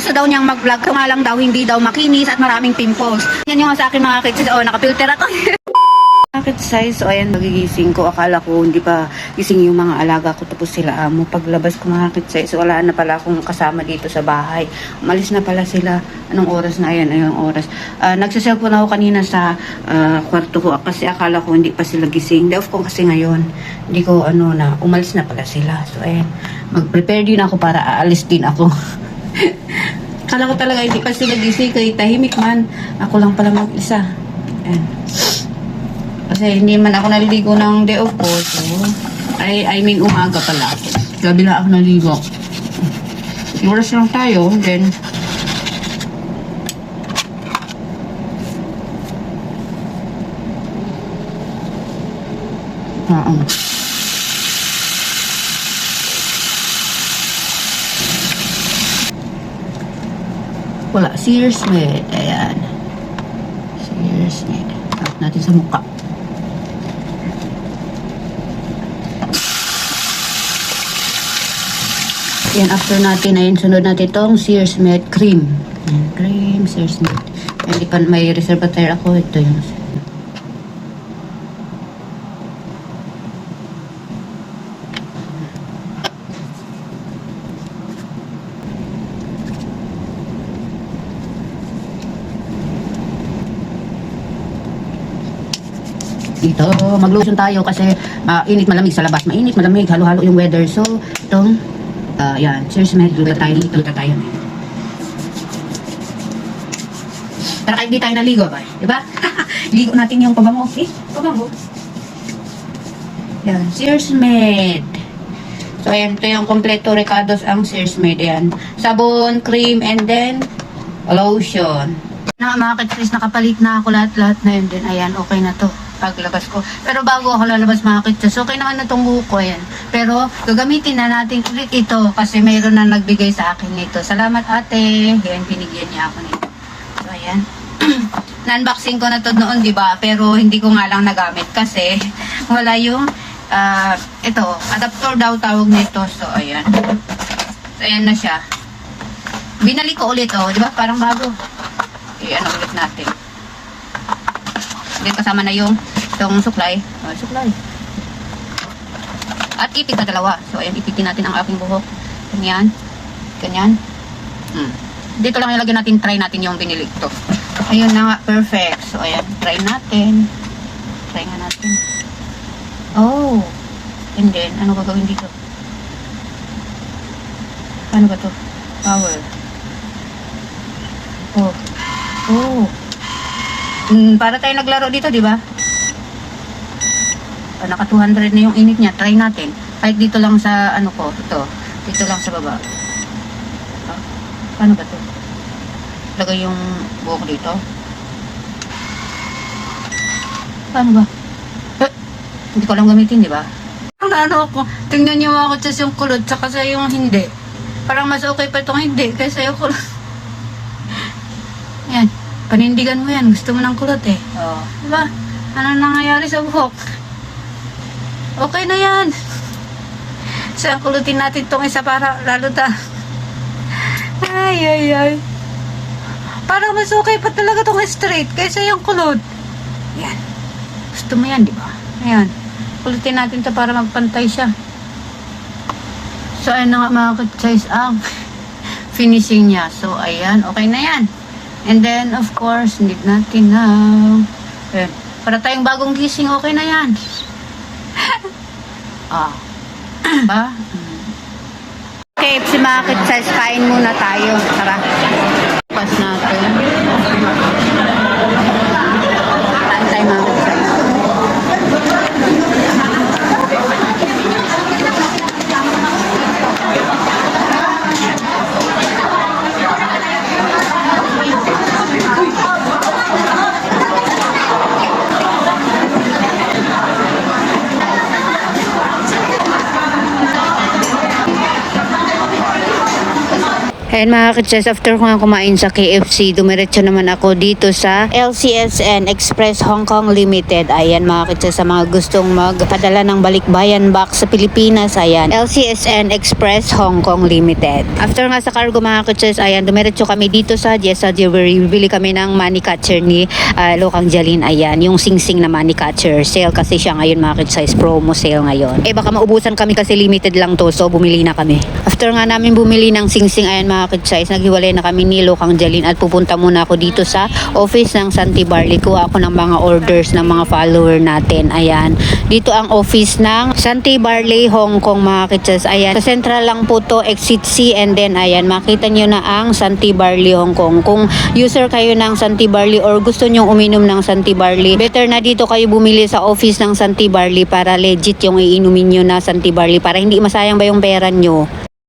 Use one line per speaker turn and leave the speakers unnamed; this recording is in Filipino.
Gusto daw niyang mag-vlog, nga lang daw hindi daw makinis at maraming pimples. Yan yung sa akin mga kitsis. Oh, nakapilter ako. Bakit size? O ayan, magigising ko. Akala ko hindi pa gising yung mga alaga ko tapos sila amo. Paglabas ko mga size, wala na pala akong kasama dito sa bahay. Umalis na pala sila. Anong oras na? Ayan, ayong oras. Uh, nagsaselfon ako kanina sa ah, kwarto ko kasi akala ko hindi pa sila gising. Day ko kasi ngayon. Hindi ko ano na, umalis na pala sila. So ayan, mag-prepare din ako para aalis din ako. Kala ko talaga hindi pa sila gising kay tahimik man. Ako lang pala mag-isa. Ayan. Kasi hindi man ako naliligo ng day off ko. So, I, I mean umaga pala. Gabi na ako naligo. Oras lang tayo. Then, Oo. Wala. Sears med. Ayan. Sears med. Tap natin sa mukha. Yan, after natin, ayun, sunod natin itong Sears Med Cream. Ayan, cream, Sears Med. Hindi pa may reservoir ako. Ito yung dito. Mag-lotion tayo kasi mainit malamig sa labas. Mainit malamig, halo-halo yung weather. So, itong, ah yan, cheers med, luta tayo, luta tayo. Para kahit di tayo naligo ba? Diba? Ligo natin yung pabango. Eh, pabango. Yan, Sears Med. So, ayan, ito yung kompleto Ricardo's ang Sears Med. Ayan, sabon, cream, and then lotion. Na, mga kitsis, nakapalit na ako lahat-lahat na yun din. Ayan, okay na to paglabas ko. Pero bago ako lalabas mga kitsis, okay naman na itong buhok ko. Ayan. Pero gagamitin na natin ito kasi mayroon na nagbigay sa akin nito. Salamat ate. Ayan, binigyan niya ako nito. So, ayan. Na-unboxing ko na to noon, di ba? Pero hindi ko nga lang nagamit kasi wala yung ah, ito, adapter daw tawag nito. So, ayan. So, ayan na siya. Binalik ko ulit, oh. Di ba? Parang bago. I-ano ulit natin. Then kasama na yung itong suklay. Oh, suklay. At ipit na dalawa. So, ayan, ipitin natin ang aking buhok. Ganyan. Ganyan. Hmm. Dito lang ilagay natin, try natin yung binili ko. Ayun na nga, perfect. So, ayan, try natin. Try nga natin. Oh. And then, ano gagawin dito? Ano ba to? Power. Oh. Oh. Mm, para tayo naglaro dito, di ba? Ah, naka 200 na yung init niya. Try natin. Kahit dito lang sa ano ko, ito. Dito lang sa baba. Ah, paano ba to? Lagay yung buhok dito. Paano ba? Eh, hindi ko lang gamitin, di ba? Ang ano ko, tingnan niyo mga kutsas yung kulot, tsaka sa yung hindi. Parang mas okay pa itong hindi kaysa yung kulot. Yan. Panindigan mo yan. Gusto mo ng kulot eh. Oo. Diba? Ano nangyayari sa buhok? Okay na yan. Saan kulutin natin tong isa para lalo ta. Ay, ay, ay. Parang mas okay pa talaga tong straight kaysa yung kulot. Yan. Gusto mo yan, di ba? Ayan. Kulutin natin to para magpantay siya. So, ayun na nga mga kutsize ang finishing niya. So, ayan. Okay na yan. And then, of course, need natin na... Eh, para tayong bagong gising, okay na yan. ah. ba? Okay, si Makit says, kain muna tayo. Tara. Pas natin. And mga kitses, after ko nga kumain sa KFC, dumiretso naman ako dito sa LCSN Express Hong Kong Limited. Ayan mga kitses, sa mga gustong magpadala ng balikbayan box sa Pilipinas, ayan, LCSN Express Hong Kong Limited. After nga sa cargo mga kitses, ayan, dumiretso kami dito sa Jessa Jewelry. Bibili kami ng money catcher ni ah, Lokang Jalin. Ayan, yung sing-sing na money catcher. Sale kasi siya ngayon mga kitses, promo sale ngayon. Eh baka maubusan kami kasi limited lang to, so bumili na kami. After nga namin bumili ng sing-sing, ayan mga kitses, naghiwalay na kami ni Lokang Jalin at pupunta muna ako dito sa office ng Santi Barley. Kuha ako ng mga orders ng mga follower natin. Ayan. Dito ang office ng Santi Barley, Hong Kong mga kitses. Ayan. Sa central lang po to, exit C and then ayan, makita nyo na ang Santi Barley, Hong Kong. Kung user kayo ng Santi Barley or gusto nyong uminom ng Santi Barley, better na dito kayo bumili sa office ng Santi Barley para legit yung iinumin nyo na Santi Barley para hindi masayang ba yung pera nyo.